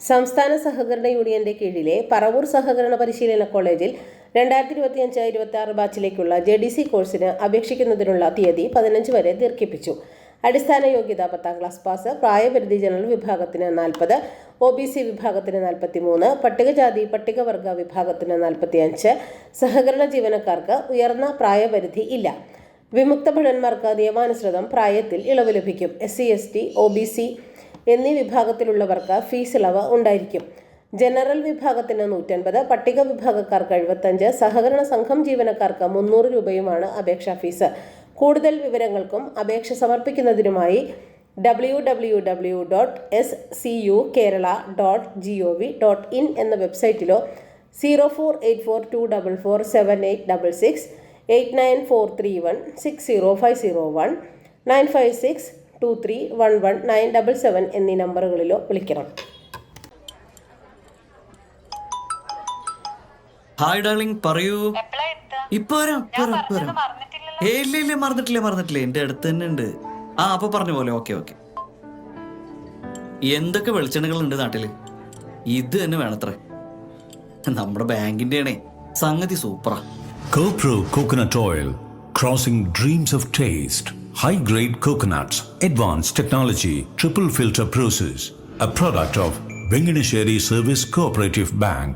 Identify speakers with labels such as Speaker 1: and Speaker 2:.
Speaker 1: സംസ്ഥാന സഹകരണ യൂണിയന്റെ കീഴിലെ പറവൂർ സഹകരണ പരിശീലന കോളേജിൽ രണ്ടായിരത്തി ഇരുപത്തിയഞ്ച് ഇരുപത്തി ആറ് ബാച്ചിലേക്കുള്ള ജെ ഡി സി കോഴ്സിന് അപേക്ഷിക്കുന്നതിനുള്ള തീയതി പതിനഞ്ച് വരെ ദീർഘിപ്പിച്ചു. അടിസ്ഥാന യോഗ്യത പത്താം ക്ലാസ് പാസ് പ്രായപരിധി ജനറൽ വിഭാഗത്തിന് നാൽപ്പത് ഒ ബി സി വിഭാഗത്തിന് നാൽപ്പത്തി മൂന്ന് പട്ടികജാതി പട്ടികവർഗ വിഭാഗത്തിന് നാൽപ്പത്തി അഞ്ച് സഹകരണ ജീവനക്കാർക്ക് ഉയർന്ന പ്രായപരിധി ഇല്ല. വിമുക്ത ഭടന്മാർക്ക് നിയമാനുസൃതം പ്രായത്തിൽ ഇളവ് ലഭിക്കും. S C S T O B C എന്നീ വിഭാഗത്തിലുള്ളവർക്ക് ഫീസ് ഇളവ് ഉണ്ടായിരിക്കും. ജനറൽ വിഭാഗത്തിന് നൂറ്റൻപത് പട്ടിക വിഭാഗക്കാർക്ക് എഴുപത്തഞ്ച് സഹകരണ സംഘം ജീവനക്കാർക്ക് മുന്നൂറ് രൂപയുമാണ് അപേക്ഷാ ഫീസ്. കൂടുതൽ വിവരങ്ങൾക്കും അപേക്ഷ സമർപ്പിക്കുന്നതിനുമായി W W W dot S C U Kerala dot G O V dot in എന്ന വെബ്സൈറ്റിലോ zero four eight four two double four seven eight double six eight nine four three one six zero five zero one nine five six two three one one nine double seven എന്നീ നമ്പറുകളിലോ വിളിക്കണം.
Speaker 2: Hi darling പറയൂ? ഇപ്പൊ വരാം. ഇല്ല ഇല്ല മറന്നിട്ടില്ല മറന്നിട്ടില്ല. എന്റെ അടുത്ത് തന്നെ ഉണ്ട്. ആ അപ്പൊ പറഞ്ഞ പോലെ. Okay okay. എന്തൊക്കെ വെളിച്ചെണ്ണകൾ ഉണ്ട് നാട്ടിൽ? ഇത് തന്നെ വേണത്രേ. നമ്മുടെ ബാങ്കിന്റെ ആണേ സംഗതി സൂപ്പറാ.
Speaker 3: Copro coconut oil crossing dreams of taste. High grade coconuts, advanced technology, triple filter process. A product of Vengadesheri Service Cooperative Bank.